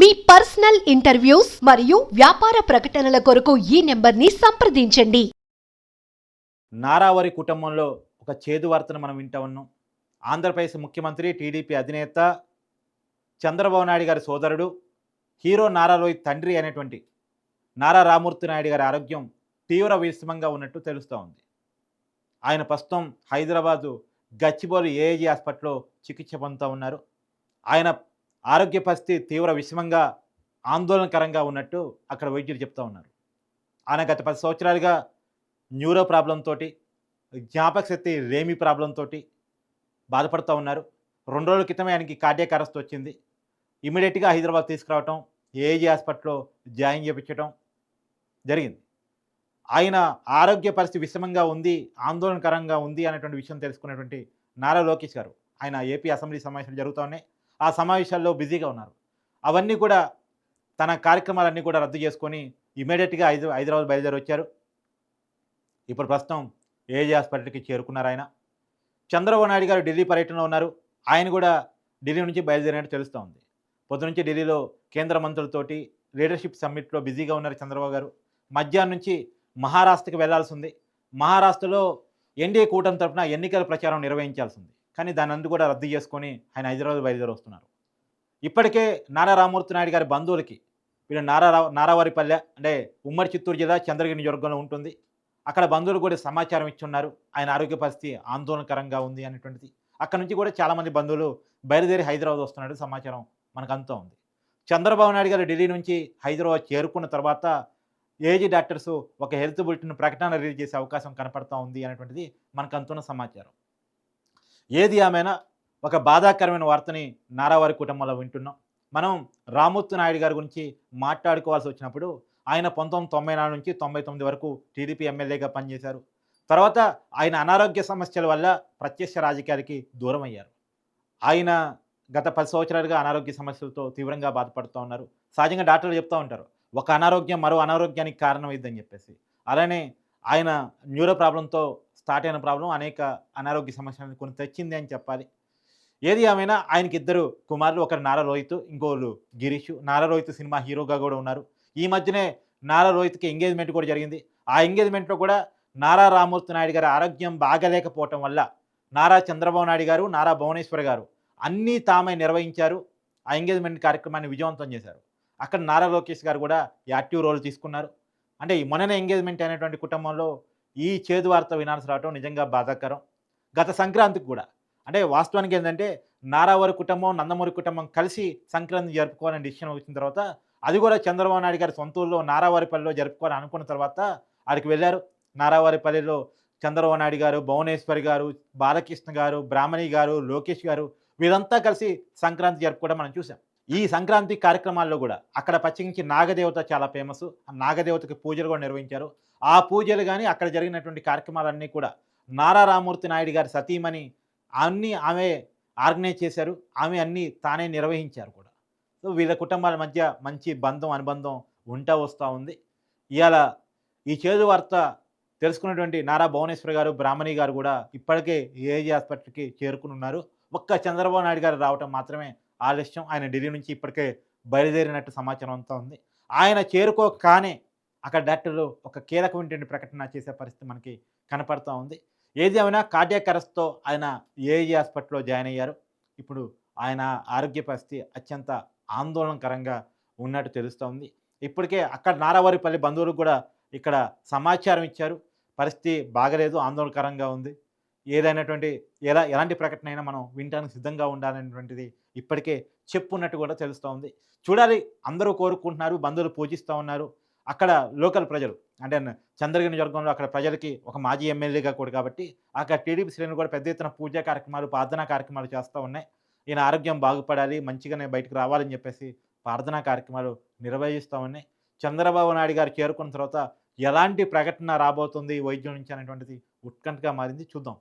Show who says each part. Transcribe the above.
Speaker 1: మీ personal interviews మరియు వ్యాపార ప్రకటనల కొరకు ఈ నెంబర్ని సంప్రదించండి.
Speaker 2: నారావరి కుటుంబంలో ఒక చేదు వార్తను మనం వింటా ఉన్నాం. ఆంధ్రప్రదేశ్ ముఖ్యమంత్రి టీడీపీ అధినేత చంద్రబాబు నాయుడు గారి సోదరుడు హీరో నారా రోహిత్ తండ్రి అనేటువంటి నారా రామూర్తి నాయుడు గారి ఆరోగ్యం తీవ్ర విషమంగా ఉన్నట్టు తెలుస్తూ ఉంది. ఆయన ప్రస్తుతం హైదరాబాదు గచ్చిబౌలి ఏఏజీ హాస్పిటల్లో చికిత్స పొందుతూ ఉన్నారు. ఆయన ఆరోగ్య పరిస్థితి తీవ్ర విషమంగా ఆందోళనకరంగా ఉన్నట్టు అక్కడ వైద్యులు చెప్తా ఉన్నారు. ఆయన గత పది సంవత్సరాలుగా న్యూరో ప్రాబ్లంతో జ్ఞాపక శక్తి రేమి ప్రాబ్లంతో బాధపడుతూ ఉన్నారు. రెండు రోజుల క్రితమే ఆయనకి కార్డియాక్ అరెస్ట్ వచ్చింది. ఇమీడియట్గా హైదరాబాద్ తీసుకురావటం ఏఏజీ హాస్పిటల్లో జాయిన్ చేయించడం జరిగింది. ఆయన ఆరోగ్య పరిస్థితి విషమంగా ఉంది ఆందోళనకరంగా ఉంది అనేటువంటి విషయం తెలుసుకున్నటువంటి నారా లోకేష్ గారు ఆయన ఏపీ అసెంబ్లీ సమావేశాలు జరుగుతూ ఉన్నాయి. ఆ సమావేశాల్లో బిజీగా ఉన్నారు. అవన్నీ కూడా తన కార్యక్రమాలన్నీ కూడా రద్దు చేసుకొని ఇమీడియట్గా హైద హైదరాబాద్ బయలుదేరి వచ్చారు ఇప్పుడు ప్రస్తుతం ఏజీ హాస్పిటల్కి చేరుకున్నారు ఆయన. చంద్రబాబు నాయుడు గారు ఢిల్లీ పర్యటనలో ఉన్నారు. ఆయన కూడా ఢిల్లీ నుంచి బయలుదేరినట్టు తెలుస్తూ ఉంది పొద్దునుంచి ఢిల్లీలో కేంద్ర మంత్రులతోటి లీడర్షిప్ సమ్మిట్లో బిజీగా ఉన్నారు చంద్రబాబు గారు. మధ్యాహ్నం నుంచి మహారాష్ట్రకి వెళ్ళాల్సి ఉంది. మహారాష్ట్రలో ఎన్డీఏ కూటమి తరఫున ఎన్నికల ప్రచారం నిర్వహించాల్సి ఉంది. కానీ దాని అందు కూడా రద్దు చేసుకొని ఆయన హైదరాబాద్ బయలుదేరి వస్తున్నారు ఇప్పటికే నారా రామూర్తి నాయుడు గారి బంధువులకి వీళ్ళు నారా నారావారిపల్లె అంటే ఉమ్మడి చిత్తూరు జిల్లా చంద్రగిరి నియోజకవర్గంలో ఉంటుంది. అక్కడ బంధువులు కూడా సమాచారం ఇచ్చున్నారు. ఆయన ఆరోగ్య పరిస్థితి ఆందోళనకరంగా ఉంది అనేటువంటిది. అక్కడ నుంచి కూడా చాలామంది బంధువులు బయలుదేరి హైదరాబాద్ వస్తున్నట్టు సమాచారం మనకు అంతా ఉంది. చంద్రబాబు నాయుడు గారు ఢిల్లీ నుంచి హైదరాబాద్ చేరుకున్న తర్వాత ఏజీ డాక్టర్స్ ఒక హెల్త్ బులెటిన్ ప్రకటన రిలీజ్ చేసే అవకాశం కనపడతా ఉంది అనేటువంటిది మనకు అంతున్న సమాచారం. ఏది ఆమెనా ఒక బాధాకరమైన వార్తని నారావారి కుటుంబంలో వింటున్నాం. మనం రామూర్తి నాయుడు గారి గురించి మాట్లాడుకోవాల్సి వచ్చినప్పుడు ఆయన పంతొమ్మిది తొంభై నాలుగు నుంచి తొంభై తొమ్మిది వరకు టీడీపీ ఎమ్మెల్యేగా పనిచేశారు. తర్వాత ఆయన అనారోగ్య సమస్యల వల్ల ప్రత్యక్ష రాజకీయాలకి దూరం అయ్యారు. ఆయన గత పది సంవత్సరాలుగా అనారోగ్య సమస్యలతో తీవ్రంగా బాధపడుతూ ఉన్నారు. సహజంగా డాక్టర్లు చెప్తూ ఉంటారు ఒక అనారోగ్యం మరో అనారోగ్యానికి కారణం ఇద్దని చెప్పేసి. అలానే ఆయన న్యూరో ప్రాబ్లంతో స్టార్ట్ అయిన ప్రాబ్లం అనేక అనారోగ్య సమస్యలను కొని తెచ్చింది అని చెప్పాలి. ఏది ఏమైనా ఆయనకి ఇద్దరు కుమారులు ఒకరు నారా రోహిత్ ఇంకోళ్ళు గిరీష్. నారా రోహిత్ సినిమా హీరోగా కూడా ఉన్నారు. ఈ మధ్యనే నారా రోహిత్కి ఎంగేజ్మెంట్ కూడా జరిగింది. ఆ ఎంగేజ్మెంట్లో కూడా నారా రామూర్తి నాయుడు గారి ఆరోగ్యం బాగలేకపోవటం వల్ల నారా చంద్రబాబు నాయుడు గారు నారా భువనేశ్వర్ గారు అన్నీ తామే నిర్వహించారు. ఆ ఎంగేజ్మెంట్ కార్యక్రమాన్ని విజయవంతం చేశారు. అక్కడ నారా లోకేష్ గారు కూడా యాక్టివ్ రోల్ తీసుకున్నారు. అంటే ఈ మొన్ననే ఎంగేజ్మెంట్ అయినటువంటి కుటుంబంలో ఈ చేదు వార్త వినాల్సి రావటం నిజంగా బాధాకరం. గత సంక్రాంతికి కూడా. అంటే వాస్తవానికి ఏంటంటే నారావారి కుటుంబం నందమూరి కుటుంబం కలిసి సంక్రాంతి జరుపుకోవాలని డిసిషన్ వచ్చిన తర్వాత అది కూడా చంద్రబాబు నాయుడు గారి సొంత ఊళ్ళో నారావారిపల్లిలో జరుపుకోవాలని అనుకున్న తర్వాత ఆడికి వెళ్ళారు. నారావారిపల్లిలో చంద్రబాబు నాయుడు గారు భువనేశ్వరి గారు బాలకృష్ణ గారు బ్రాహ్మణి గారు లోకేష్ గారు వీరంతా కలిసి సంక్రాంతి జరుపుకోవడం మనం చూసాం. ఈ సంక్రాంతి కార్యక్రమాల్లో కూడా అక్కడ పచ్చికించి నాగదేవత చాలా ఫేమస్. నాగదేవతకి పూజలు కూడా నిర్వహించారు. ఆ పూజలు కానీ అక్కడ జరిగినటువంటి కార్యక్రమాలన్నీ కూడా నారా రామూర్తి నాయుడు గారి సతీమణి అన్నీ ఆమె ఆర్గనైజ్ చేశారు. ఆమె అన్నీ తానే నిర్వహించారు కూడా. సో వీళ్ళ కుటుంబాల మధ్య మంచి బంధం అనుబంధం ఉంటా వస్తూ ఉంది. ఇవాళ ఈ చేదు వార్త తెలుసుకున్నటువంటి నారా భువనేశ్వర్ గారు బ్రాహ్మణి గారు కూడా ఇప్పటికే ఏజీ హాస్పిటల్కి చేరుకుని ఉన్నారు. ఒక్క చంద్రబాబు నాయుడు గారు రావటం మాత్రమే ఆలస్యం. ఆయన ఢిల్లీ నుంచి ఇప్పటికే బయలుదేరినట్టు సమాచారం అంతా ఉంది. ఆయన చేరుకోగానే అక్కడ డాక్టర్లు ఒక కీలకమైనటువంటి ప్రకటన చేసే పరిస్థితి మనకి కనపడుతూ ఉంది. ఏది ఏమైనా కార్డియాక్ అరెస్ట్తో ఆయన ఏఏజీ హాస్పిటల్లో జాయిన్ అయ్యారు. ఇప్పుడు ఆయన ఆరోగ్య పరిస్థితి అత్యంత ఆందోళనకరంగా ఉన్నట్టు తెలుస్తోంది ఇప్పటికే అక్కడ నారావారిపల్లి బంధువులకు కూడా ఇక్కడ సమాచారం ఇచ్చారు. పరిస్థితి బాగలేదు ఆందోళనకరంగా ఉంది. ఏదైనటువంటి ఎలా ఎలాంటి ప్రకటన అయినా మనం వినడానికి సిద్ధంగా ఉండాలనేటువంటిది ఇప్పటికే చెప్పున్నట్టు కూడా తెలుస్తూ ఉంది. చూడాలి అందరూ కోరుకుంటున్నారు బంధువులు పూజిస్తూ ఉన్నారు. అక్కడ లోకల్ ప్రజలు అంటే చంద్రగిరి నియోజకవర్గంలో అక్కడ ప్రజలకి ఒక మాజీ ఎమ్మెల్యేగా కూడా కాబట్టి అక్కడ టీడీపీ శ్రేణులు కూడా పెద్ద ఎత్తున పూజా కార్యక్రమాలు ప్రార్థనా కార్యక్రమాలు చేస్తూ ఉన్నాయి. ఈయన ఆరోగ్యం బాగుపడాలి మంచిగానే బయటకు రావాలని చెప్పేసి ప్రార్థనా కార్యక్రమాలు నిర్వహిస్తూ ఉన్నాయి. చంద్రబాబు నాయుడు గారు చేరుకున్న తర్వాత ఎలాంటి ప్రకటన రాబోతుంది వైద్యం నుంచి అనేటువంటిది ఉత్కంఠగా మారింది చూద్దాం.